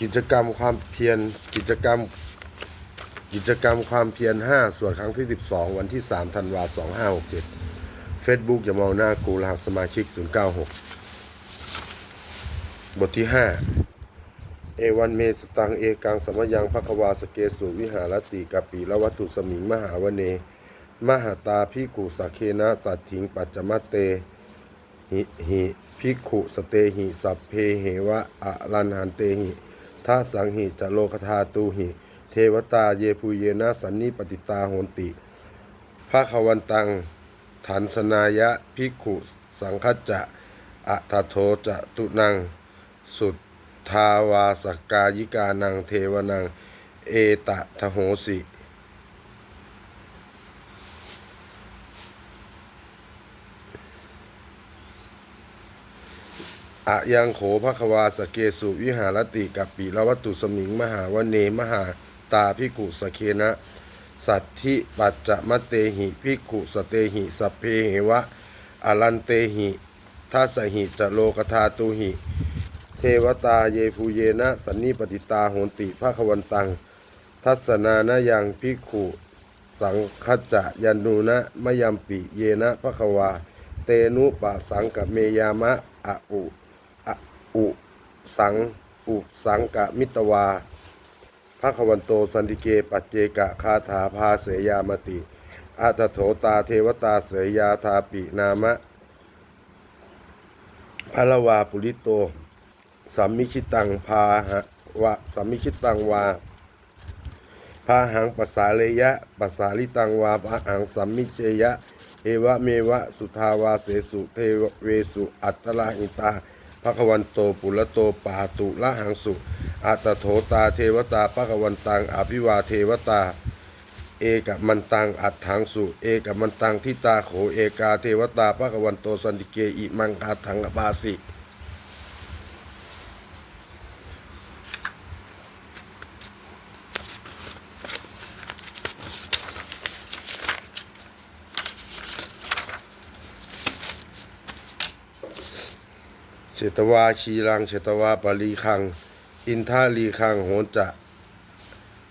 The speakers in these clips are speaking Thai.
กิจกรรมความเพียรกิจกรรม กิจกรรมความเพียร5ส่วนครั้งที่ 12 วันที่3ธันวาคม2567 Facebook อย่ามองหน้ากูรหัสสมาชิก 096 บทที่ 5 เอวันเมสตังเอกังสมยังภควาสเกสุวิหารติกปีละวัตถุสมิงมหาวเน มหาตาพิกุสักเคนะสัตถิงปัจจมตเตหิหิภิกขุสเตหิสัพเพเหวะอะรันหันเตหิ ทัสสังหิจโลคธาตูหิ เทวตาเยภูเยนะสันนิปติตาโหนติภาควันตังฐานสนายะพิกขุสังคจะอะทโทจะตุนัง สุทธาวาสกายิกานังเทวนัง เอตะทะโหสิ อะยังโขภควาสเกสุวิหารติกับปีละวัตุสมิงมหาวเนมหาตาพิกุสเคนะ สัตถิปัจจะมเตหิพิกุสเตหิสัพเพเหวะอลันเตหิทัสหิจะโลกธาตุหิ เทวตาเยภูเยนะสันนิปติตาโหนติภาควันตัง ทัศนานะยังพิกุสังคจะยันูนะมยัมปิเยนะภควา เตนุปะสังกเมยามะอะอุ อุสังอุสังกะมิตวาภควันโตสันติเกปัจเจกะคาถาภาเสยามติอัตโถตาเทวตาเสยยาทาปินามะพะละวาปุริโตสัมมิชิตังพาหะวะสัมมิชิตังวาพาหังปัสสาเลยะปัสสาลิตังวาพาหังสัมมิเชยะเอวะเมวะสุทาวาเสสุเทเวสุอัตตลาหิตา พระควันโตปุระโตปาตุละหังสุอัตโถตาเทวตาพระควันตังอภิวาเทวตา เอกมันตังอัตถังสุ เอกมันตังทิตาโขเอกาเทวตาพระควันโตสันติเกอิมังคาถังอภาสิ เชตวาชีรังเชตวาปลีคัง อินทาลีคังโหจะ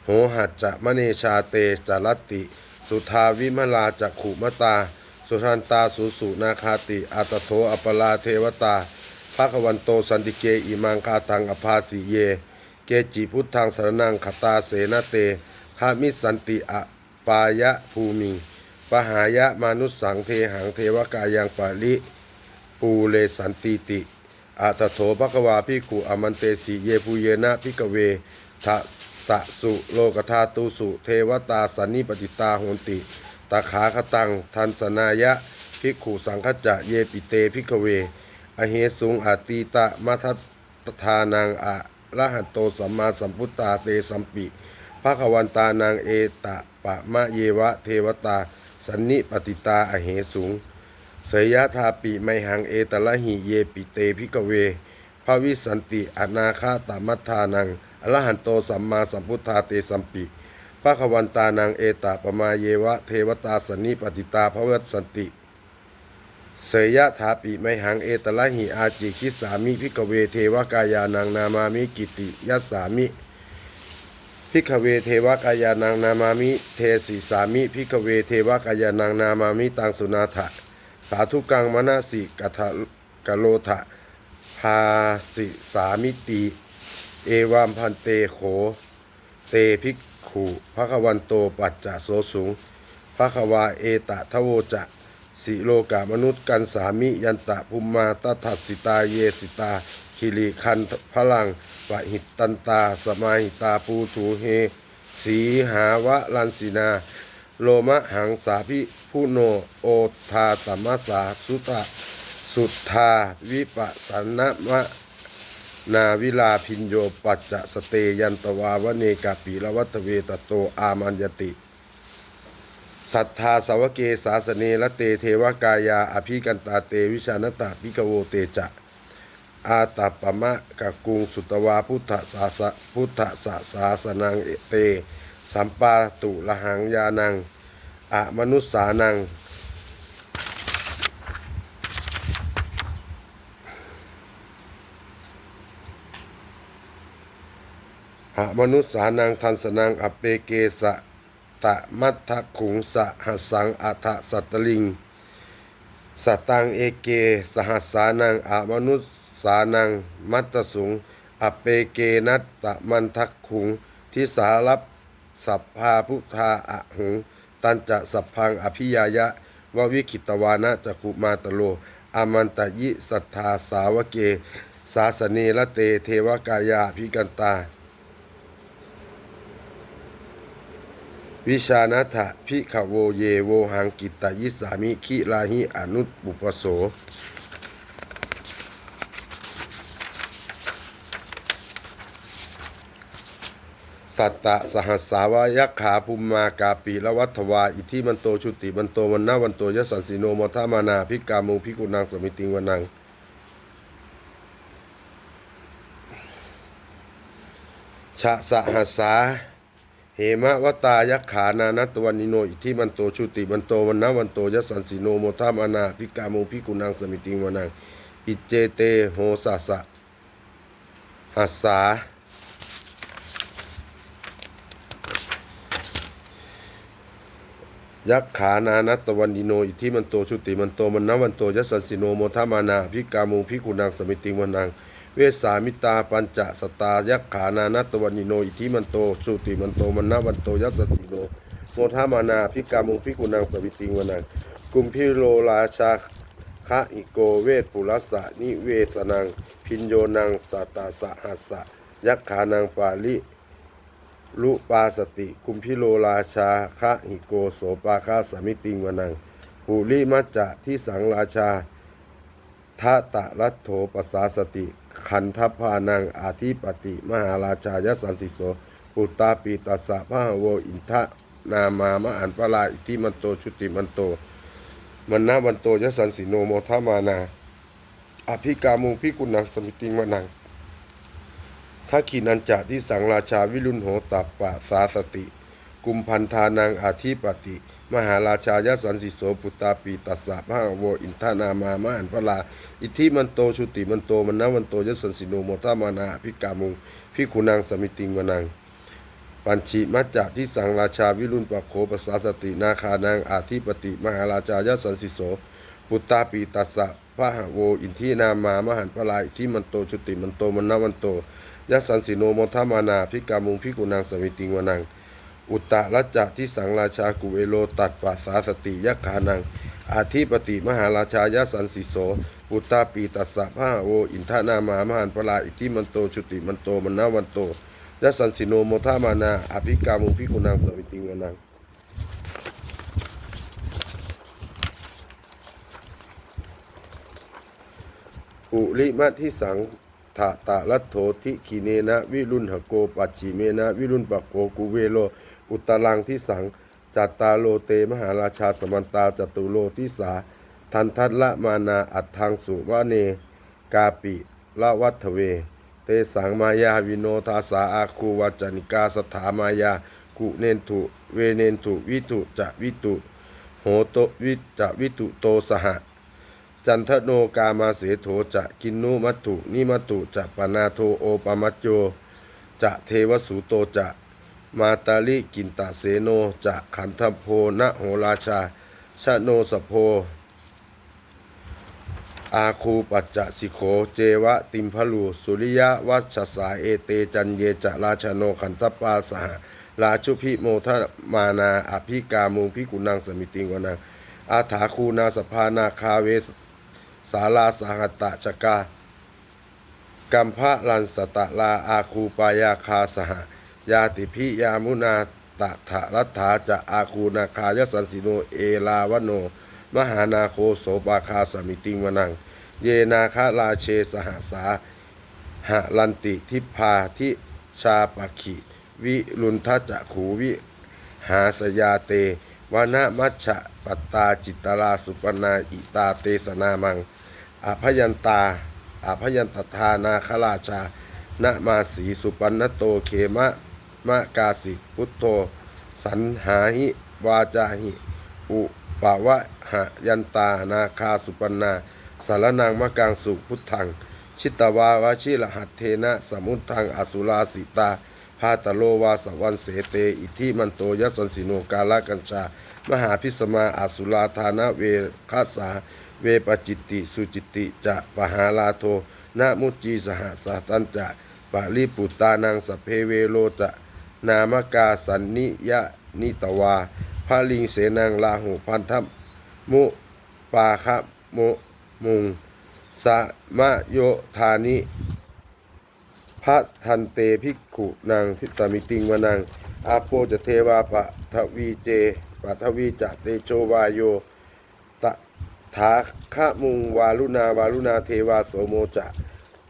โหหัจจะมะเนชาเตจารตติ สุทาวิมลาจักขุมตา สุทันตาสุสุนาคาติอัตโทอปลาเทวตาภาควันโตสันติเกอิมังคาทังอภาสิเย เกจิพุทธังสรนังขตาเสนาเตคามิสันติอปายะภูมิปหายะมนุสสังเทหังเทวกายังปาลิปูเลสันติติ อาตโถภควาพิกุอมันเตสีเยภูเยนะพิกเวทะสะสุโลกธาตุสุเทวตาสันนิปติตาโหนติตาขาคตังทันสนายะพิกขุสังคจะเยปิเตพิกเว อเหสุงอาตีตะมัททานังอะระหันโตสัมมาสัมพุทธาเสสัมปิภควันตานังเอตะปะมะเยวะเทวตา สันนิปติตาอเหสุง สยยะทาปิไมหังเอตละหิเยปิเตพิกเวภาวิสันติอนาคาตามัทานังอรหันโตสัมมาสัมพุทธาเตสัมปิภาควันตานังเอตาปมาเยวะเทวตาสนนิปติตาภวสันติเสยยะทาปิไมหังเอตละหิอาจิคิสามิพิกเวเทวกายานังนามามิกิติยัสสามิพิกเวเทวกายานังนามามิเทสิสามิพิกเวเทวกายานังนามามิตังสุนาถะ สาธุกังมนาสิกทะกะโลทะพาสิสามิติ เอวามพันเตโข เตภิกขุภควันโตปัจจะโสสุงภควาเอตะทะโวจะสิโลกามนุษย์กันสามิยันตะภูมมาตถัสสิตาเยสิตาคิริคันพลังปะหิตตันตา สมาหิตาปูถูเฮ สีหาวะลันสินา โลมะหังสาพิ ผู้โนโอทาตมมสาสุตะสุทธาวิปัสสนมะนาวิลาพินโยปัจจะสเตยันตวาวเนกาปีละวัตเวตโตอามันยติ สัทธาสาวเกสาสเนละเตเทวกายาอภิกันตาเตวิชานตาพิกโวเตจะ อาตาปมะกะกุงสุตวาพุทธสาสพุทธสาสาสนังเอเต สัมปาตุละหังยานัง อมนุสสานังหามนุษสานังทันสนังอเปเกสะตะมัททะขุงสะหัสสังอัฏฐสัตตลิงสตังเอเกสหัสานังอามนุษสานัง มัตตสุง อเปเกนัตตะมันทักขุง ทิสารับสัพพาพุทธาอะหุง ตันจะสัพพังอภิยายะววิคิตวานะจักขุมาตโลอามันตยิสัทธาสาวเก สาสนีละเตเทวกายาพิกันตา วิชานัถะพิขโวเยโวหังกิตตยิสามิคิลาหิอนุปปุปโส สัตตะสหัสสาวายักขาภูมมากาปีละวัฏวา อิทิมันโตชุติมันโตวันนาวันโตยสันสิโนมทามานาพิกามูพิกุนังสมิติงวนังชะสหัสสาเหมะวตายักขานานัตวันนิโนอิทิมันโตชุติมันโตวันนาวันโตยสันสิโนโมทามานาพิกามูพิกุนังสมิติงวนังอิเจเตโหสัสสะหัสสา ยักขานานัตวันดิโนอิทิมันโตชุติมันโตมันนวันโตยัสสันสิโนโมทามานาพิกามุพิกุนังสมิติงวนังเวสามิตาปัญจสตายักขานานัตวันดิโนอิทิมันโตชุติมันโตมันนวันโตยัสสันสิโนโมทามานาพิกามุพิกุนังสมิติงวนังกุมพิโลราชาคะอิโกเวทปุรัสสะนิเวสนังพินโยนังสัตตาสหัสสะยักขานังปาลิ ลุปาสติ คุมพิโลราชาคะหิโกโสปาคาสมิติงวนังปุริมัจจะที่สังราชาทะตะรัตโถปสาสติขันทพานังอาทิปติ มหาราชายสันสิโสปุตตาปีตัสสะพะหะโวอินทะนามามะอันปลาอิทิมันโตชุติมันโตมันนาวันโตยสันสิโนโมทามานาอภิกามุงพิกุนังสมิติงวนัง ทักขินันจะที่สังราชาวิรุณโหตัปปะสาสติ กุมพันธานังอาทิปติ มหาราชายสันสิโสปุตตาปีตัสสะพระโวอินทานามามะอันพลา อิทธิมันโตชุติมันโตมันนวันโตยสันสิโนโมตามานาพิกามุงพิคุนังสมิติงวนังปัญชิมัจจะที่สังราชาวิรุณปะโคปสาสตินาคานังอาทิปติ มหาราชายสันสิโสปุตตาปีตัสสะพระหโวอินทินามามหันพลาอิทธิมันโตชุติมันโตมันนวันโต ยัสันสิโนมทมานาพิกามุงพิกุนังสมิติงวนัง อุตตะรัจจะที่สังราชากุเวโลตัดปัสสาสติยักขานัง อาทิปติมหาราชายสันสิโสอุตตาปีตัสสะพระโวอินทนามามหันปลาอิทิมันโตชุติมันโตมันนาวันโตยัสันสิโนโมทามานาอภิกามุงพิกุนังสมิติงวนังอุริมะที่สัง ทะตะรัตโถทิขีเนนะ วิรุณหโกปัจฉิเมนะ วิรุณปะโกกุเวโล อุตลังที่สังจัตตาโลเตมหาราชาสมันตาจตุโลทิสา ทันทัตละมานาอัตทังสุวะเน กาปิละวัฒเว เตสังมายาวิโนทาสาอาคูวัจจนิกาสถามายากุเนนทุเวเนนทุวิตุจะวิตุโหโตวิจะวิตุโตสห จันทโนกามาเสโถจะกินนุมัตถุนิมัตถุจะปนาโทโอปามัจโยจะเทวสุโตจะมาตาลิกินตาเสโนจะขันธโพนะโหราชาชะโนสโพอาคูปัจจะสิโขเจวะติมพลูสุริยะวัชสาเอเตจันเยจะราชโนขันตปาสหราชุพิโมทมานาอภิกามุงพิกุนังสมิติงวนังอาถาคูนาสภานาคาเว สาลาสหัตตะชกากัมพะลันสตะลาอาคูปายาคาสหยาติพิยามุนาตะถะรัฐาจะอาคูนาคายสันสิโนเอลาวโน มหานาโคโสปาคาสมิติงวนัง เยนาคาราเชสหสาหะลันติทิพาทิชาปะขิ วิรุณทัจะขูวิหาสยาเตวานะมัชะปตาจิตตราสุปนาอิตาเตสนามัง อภยันตาอภยันตทานาคราชานมาสีสุปันนโตเขมะมะกาสิพุทโธ สันหาหิวาจาหิ อุปาวะหะยันตานาคาสุปนาสารนางมะกังสุพุทธัง ชิตวาวาชิรหัตเทนะ สมุทังอสุราสิตาพาตโลวาสวันเสเต อิทิมันโตยสันสิโนกาลกัญชา มหาพิสมาอาสุลาธานะเวคัสสา เวปจิตติสุจิตติจะปหาลาโทนะมุจีสหสาตันจะปะริปุตตานังสเพเวโลจะนามกาสันนิยะนิตวาพระลิงเสนังลาหูพันธมุปาคะมุมุงสะมะโยธานิพระทันเตภิกขุนางพิสมิติงวนังอาโปจะเทวาปะทวีเจปะทวีจะเตโชวายโย ถาคะมุงวาลุนาวาลุนาเทวาโสโมจะ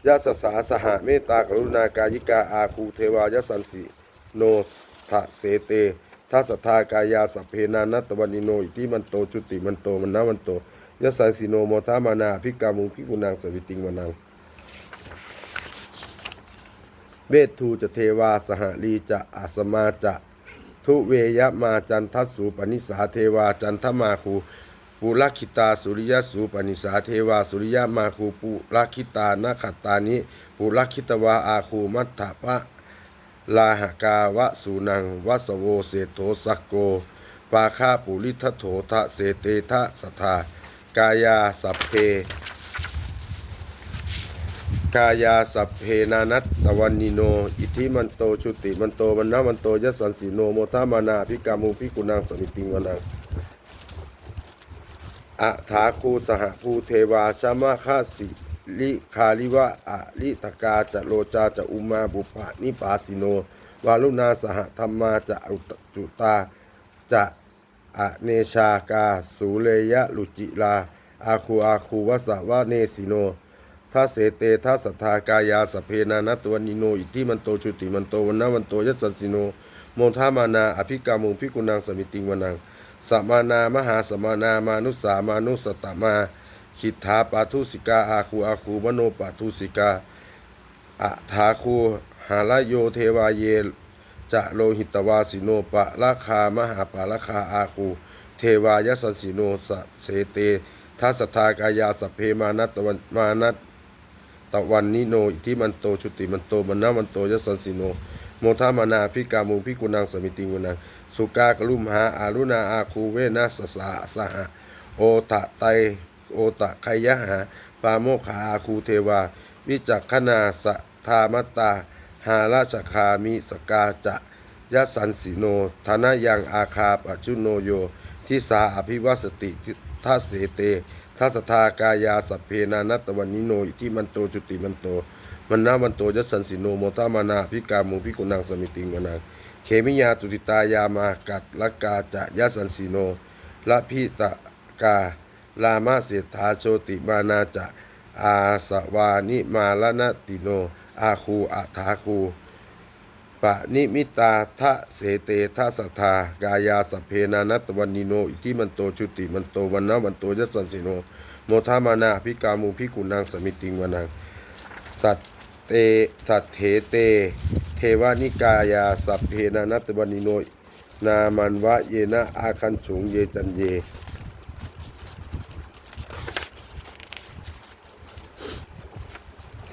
ยะสสาสหเมตตากรุณากายิกาอาคูเทวายสันสิโนทะเสเตทัสทากายาสัพเพนานัตวันิโนอิทิมันโตจุติมันโตมันนามันโตยะสันสิโนโมทามานาภิกามุงภิกุนางสวิติงวนังเวททูจะเทวาสหลีจะอาสมาจะทุเวยมาจันทสูปนิสาเทวาจันทมาคู ปุรคิตาสุริยสูปนิสาเทวาสุริยมาคูปุรคิตานาขัตตานิปุรคิตวาอาคูมัตถะพะลาหกาวะสุนังวัสโวเสโทสักโก ปาคาปุริทโถทะเสเตทะสทากายาสัพเพ กายาสัพเพนานัตตวันนิโน อิทิมันโตชุติมันโตมันนามันโตยสสันสีโนโมทามานาพิกามุพิกุนางสมิติงวนัง อะถาคูสหภูเทวาชมาคาสิลิคาลิวะอะลิตกาจะโลจาจะอุมาบุปะนิปาสิโน วาลุนาสหธรรมาจะอุตจุตาจะอเนชากาสูเลยะลุจิลา อาคูอาคูวสวะเนสิโนทัสเสเตทัสสทธากายาสเพนานตวนิโน อิทิมันโตชุติมันโตวันนาวันโตยัสสันสิโน โมทามานา อภิกามุงพิกุนางสมิติงวนังสัมานามหาสมานามานุสามานุสตตมาขิทธาปาทุสิกาอาคูอาคูมโนปาทุสิกาอะทาคูหาลโยเทวาเยจะโลหิตวาสิโนปะราคามหาปะราคาอาคูเทวายสันสิโนสเสเตทัสทากายาสเพมานัตตวันมานัตตะวันนิโนอิทิมันโตชุติมันโตมันนามันโตยสันสิโน โมทามานาพิกามุพิกุนังสมิติงวนัง สุกากลุมหาอารุณาอาคูเวนัสสะสหะโอตะไตโอตะไคยะหาปาโมขาอาคูเทวา วิจักขนาสะธามตา หาราชคามิสกาจะยะสันสิโนธนายังอาคาปชุโนโยทิสาอภิวัสติทัสเสเตทัสทากายาสัพเพนานัตตวันนิโนอิที่มันโตจุติมันโต มันนามันโตยัสันสิโนโมตามานาพิกามุพิกุนังสมิติงวนังเขมิยาตุติตายามากัดละกาจะยัสันสิโนละพิตะกาลามาเสถาโชติมานาจะอาสวานิมาลนะติโน อาคูอัฐาคูปะนิมิตาทะเสเตทะสัทธากายาสเพนานัตวันนิโน อิทิมันโตชุติมันโตวันนะวันโตยัสันสิโน โมทามานาพิกามูพิกุนางสมิติงวนังสัต เตสัตเถเต เทวานิกายาสัพเพนานัตวันนิโน นามันวะเยนะอาคันฉุงเยจันเย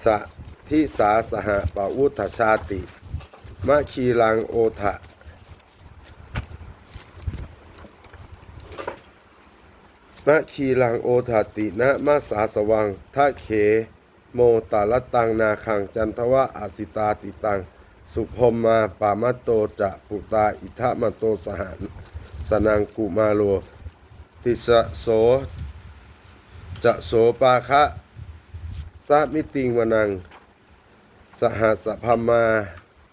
สะทิสาสหปะวุฒชาติ มะคีลังโอทะมะคีลังโอทาตินะมาสาสวังทะเข โมตาลตังนาคังจันทวะอาสิตาติตัง สุพมมาปามะโตจะปุตาอิทะมโตสหานสนังกุมาโล ติสะโสจะโสปาคะสามิติงวนัง สหัสพมมา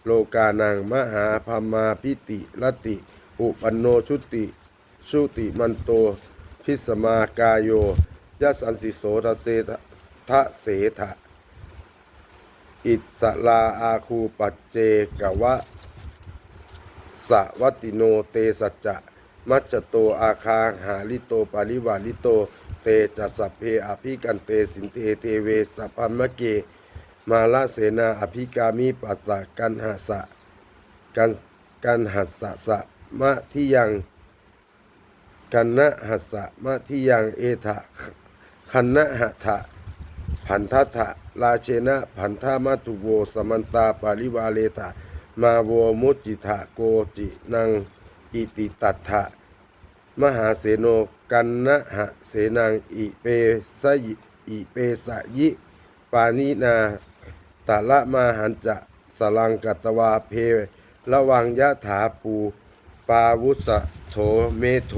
โลกานังมหาพมมาพิติลติอุปันโนชุติชุติมันโต พิสมากายโยยสันสิโสทเส ทะเสทะอิสลาอาคูปัจเจกวะสวัติโนเตสัจจะมัจจโตอาคาหาลิโตปาริวาลิโต เตจัสสพเพอภิกันเตสินเทเทเวสัพพมะเก มาลาเสนาอภิกามิปัสสะกันหาสะกันกันหัสสะสะมะที่ยังกันนะหัสสะมะที่ยังเอทะคันนะหะทะ พันทัตะราเชนะพันธามัตุโวสมันตาปาริวาเลตะ มาโวมุจิทะโกจินังอิติตัตถะมหาเสโนกันนะหะเสนังอิเปสยิอิเปสยิ ปานินาตะละมาหันจะสลังกัตวาเพระวังยะถาปูปาวุสะโถเมโถ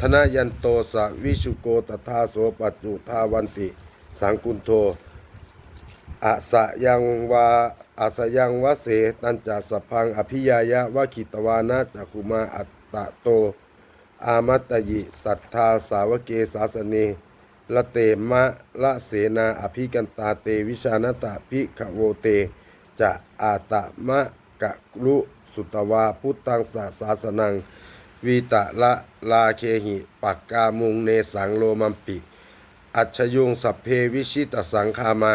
ธนยันโตสะวิชุโกตถาโสปัจจุทาวันติ สังกุนโทอะสยังวาอะสยังวะเสตันจัสสพังอภิยายะวะขิตวานะจักขุมาอัตตะโต อามัตตยิสัทธาสาวเกสาสเนละเตมะละเสนาอภิกันตาเตวิชานตะภิขโวเต จะอาตะมะกะลุสุตวาพุทธังสาสาสนังวีตะละลาเคหิปักกามุงเนสังโลมัมปิ อัจฉยุงสัพเพวิชิตสังคามา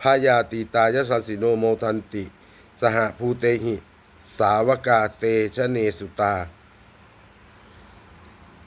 พายาติตายสัสิโนโมทันติ สหภูเตหิ สาวกาเตชะเนสุตา